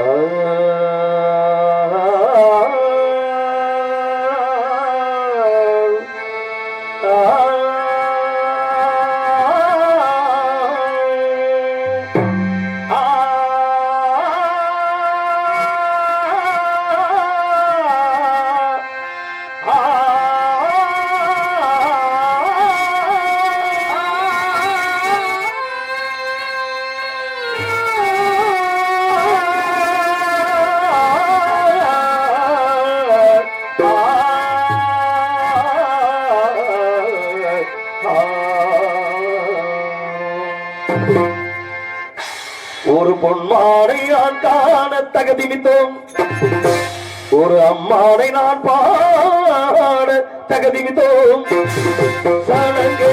Oh. பொன்மானை நான் காண தகுதிமித்தோம் ஒரு அம்மானை நான் பாட தகுதிமித்தோம் சடங்கை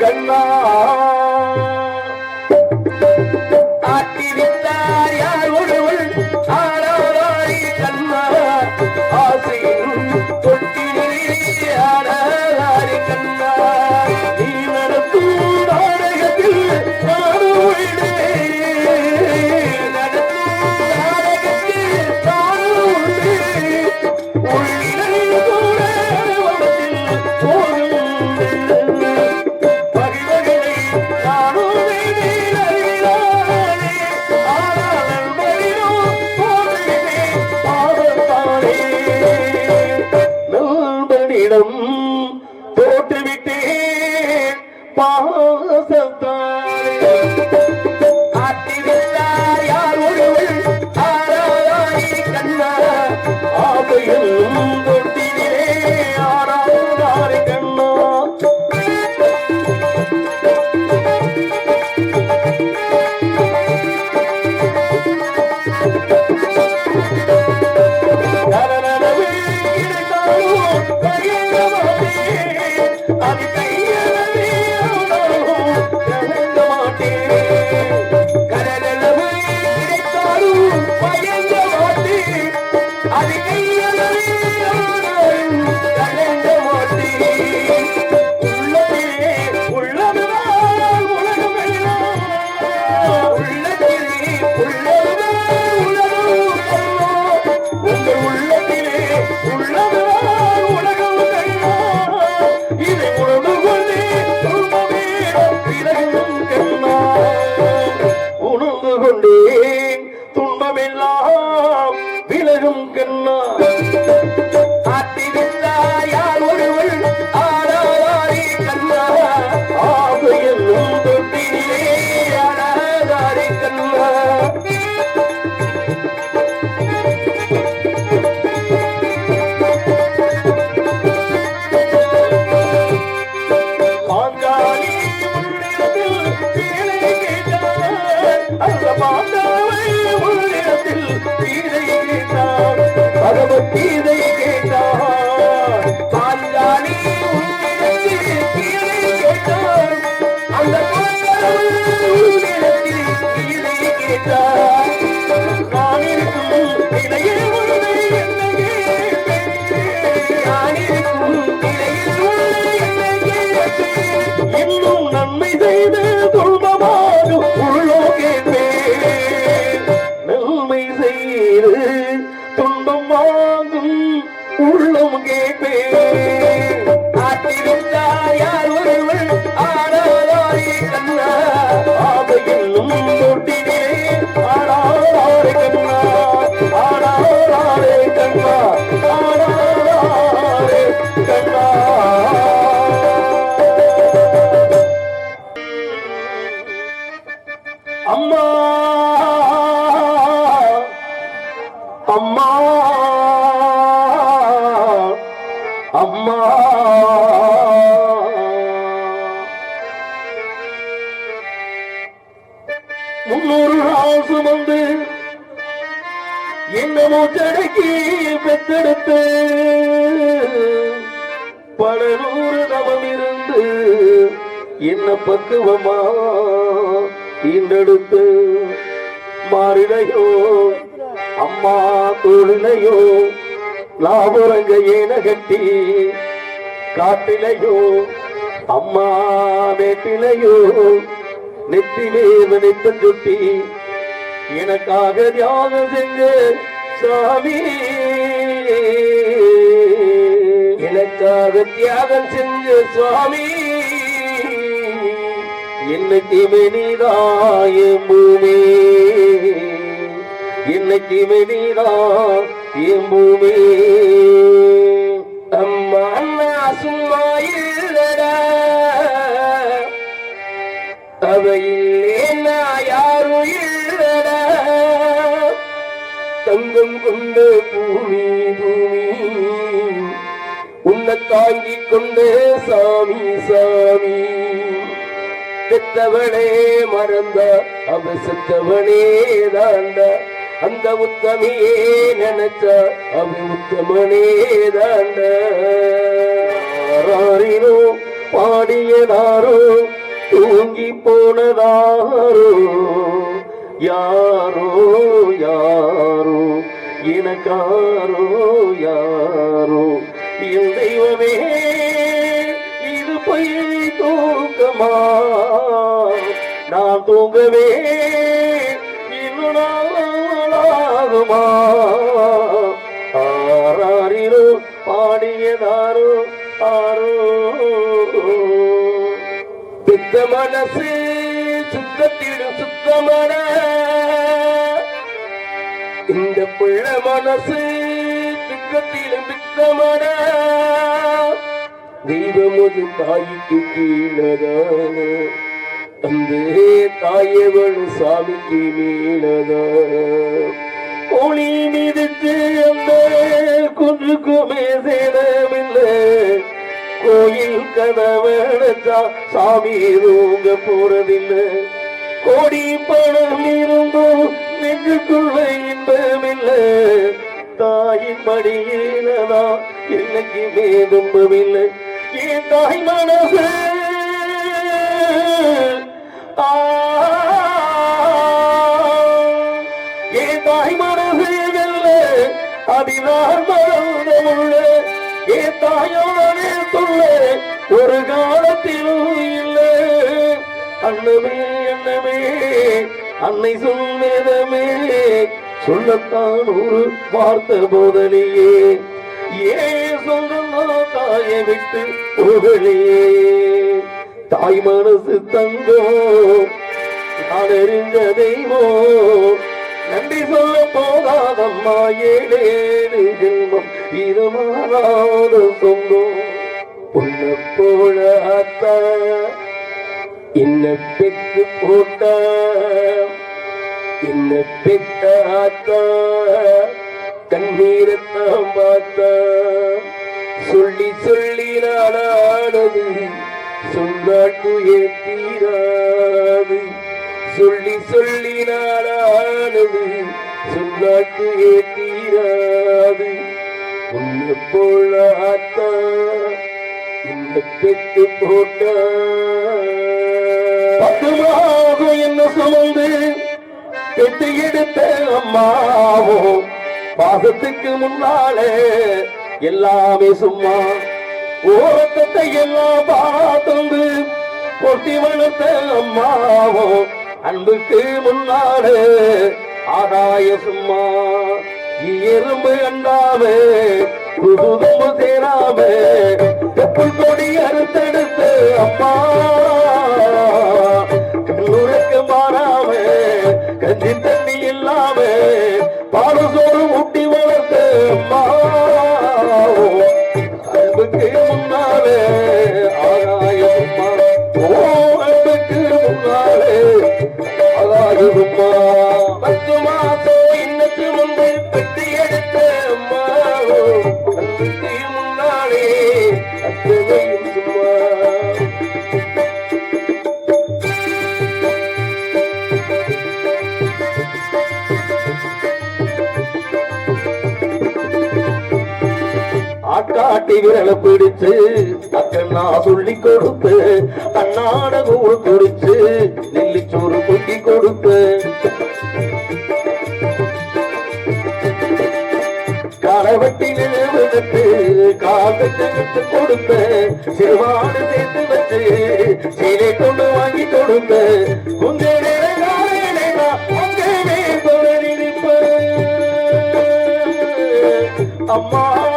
கண்ணா. உங்கள் அம்மா அம்மா. முன்னூறு நாள் சுமந்து என்ன மூச்சடக்கி பெத்தெடுத்து பல நூறு தவம் இருந்து என்ன பக்குவமா? ஈண்டெடுத்து மாறிலையோ அம்மா தோழினையோ லாபரங்க ஏன கட்டி காட்டிலையோ அம்மா வேட்டிலையோ நெத்திலே நித்தம் சுட்டி எனக்காக தியாகம் செஞ்ச சாமி எனக்காக தியாகம் செஞ்ச சுவாமி. என்னைக்குமே நீதாய பூமி. என்னைக்குமே நீதா என் பூமி. அம்மா அண்ணா சும்மா இல்லடா. அவையில்லே நான் யாரும் இல்லடா. தங்கம் கொண்ட பூமி பூமி. உன்னை தாங்கிக் கொண்டே சாமி சாமி. செத்தவனே மறந்த அவ செத்தவனே தாண்ட அந்த உத்தமியே நினைச்ச அவ உத்தமனே தாண்ட பாடியதாரோ தூங்கி போனதாரோ யாரோ யாரோ எனக்காரோ யாரோ என் தெய்வமே அம்மா நான் தூங்கவே இன்னும் நாளாகுமா? ஆராரிரோ பாடியதாரோ ஆரோ பித்த மனசு சுத்தத்திடும் சுத்தமட. இந்த பிள்ளை மனசு துக்கத்திலும் பித்தமட தெய்வமது தாய்க்கு கீழதான தந்தே தாயவள் சாமிக்கு மீனதா ஒளி மிதித்து அந்த குன்றுக்குமே சேரமில்லை கோயில் கதவடைச்சா சாமி தூங்க போறதில்லை. கோடி பணம் இருந்தும் நெஞ்சுக்குள்ள இன்பமில்லை. தாயின் மடியிலதா இன்னைக்கு வேதும்பவில்லை என் தாய் மனசு ஆ, என் தாய் மனசு வெல்ல அதினார் மறந்த உள்ள என் தாயோடே சொல்லே ஒரு காலத்திலும் இல்லை அண்ணமே அண்ணமே அன்னை சொன்னதமே சொல்லத்தான் ஒரு வார்த்தை போதலியே ஏன் சொல்லணும் தாயை விட்டு புகழியே தாய் மனசு தங்கோ நான் அறிஞ்ச தெய்வோ நன்றி சொல்ல போகாதம்மா ஏழேழு ஜென்மம் இது மாறாத சொந்தோ. உன்னை போல அத்தா என்ன பெற்று போட்ட என்ன பெற்ற ஆத்தா கண்ணீரத்தான் பார்த்தா சொல்லி சொல்லி நாடானது சொல்லாட்டு ஏத்தீராது சொல்லி சொல்லி நாடானது சொல்லாட்டு ஏத்தீராது உன்னை போல ஆத்தா உன்னை பெற்று போட்டா. பக்கமாக என்ன சுமந்து பெற்று எடுத்த அம்மாவோ பாசத்துக்கு முன்னாலே எல்லாமே சும்மா ஓரத்தை எல்லாம் பார்த்தந்து கொட்டி வளர்த்த அம்மாவோ அன்புக்கு முன்னாலே ஆதாய சும்மா. எறும்பு அண்டாவே புதுதும்பு சேராமே எப்பள் கொடி அறுத்தெடுத்து அம்மா. கண்ணுரைக்கு மாறாமே கஞ்சி தண்ணி இல்லாம பாடு சோறு ஊட்டி வளர்த்த அன்புக்கு முன்னாலே ஆகாயம்மா ஓ அன்புக்கு முன்னாலே ஆகாயம்மா களவட்டி நிலவுக்கு காலை எடுத்து கொடுத்த சிறுவாடு சேர்த்து வச்சு சீலை கொண்டு வாங்கி கொடுத்த கொஞ்ச அம்மா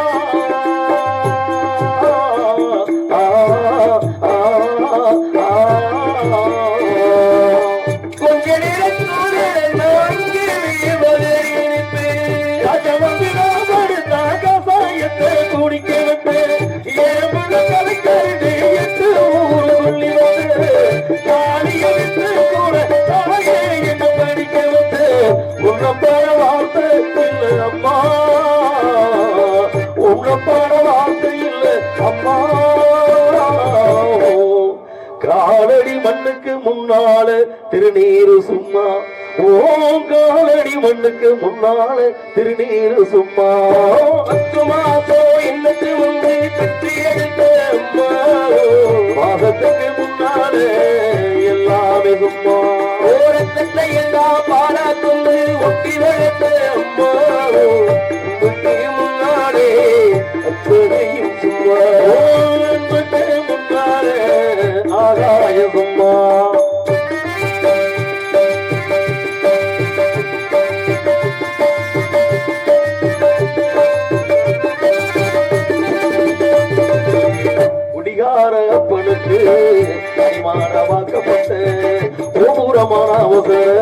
காலடி மண்ணுக்கு முன்னால திருநீரு சும்மா. ஓம் காலடி மண்ணுக்கு முன்னால திருநீரு சும்மா. பத்து முட்டி ஒட்டி வளர்த்த அம்மா. உங்களுக்கு முன்னாலே அத்தனையும் சும்மா. முன்னாலே ஆகாயம்மா குடிகார அப்பனுக்கு கைமாற வாக்கப்பட்டு கோபுரமான அவசர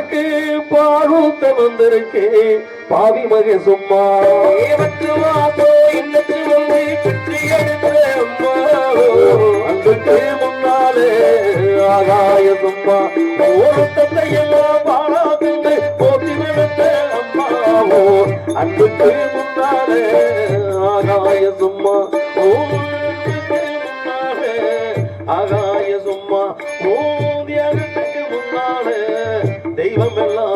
பாலூத்த வந்திருக்கேன் பாவி மகே சும்மா அன்புக்கு முன்னாலே ஆகாய சும்மா ஓரத்தை எல்லாம் போட்டி அம்மாவோ அன்புக்கு முன்னாலே ஆகாய சும்மா அன்புக்கு முன்னாலே ஆகாய தெய்வம்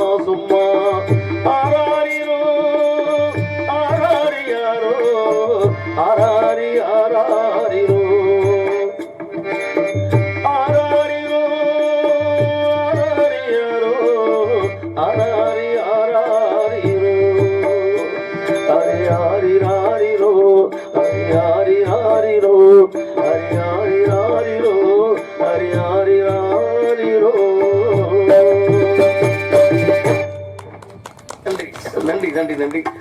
நன்றி நன்றி நன்றி நன்றி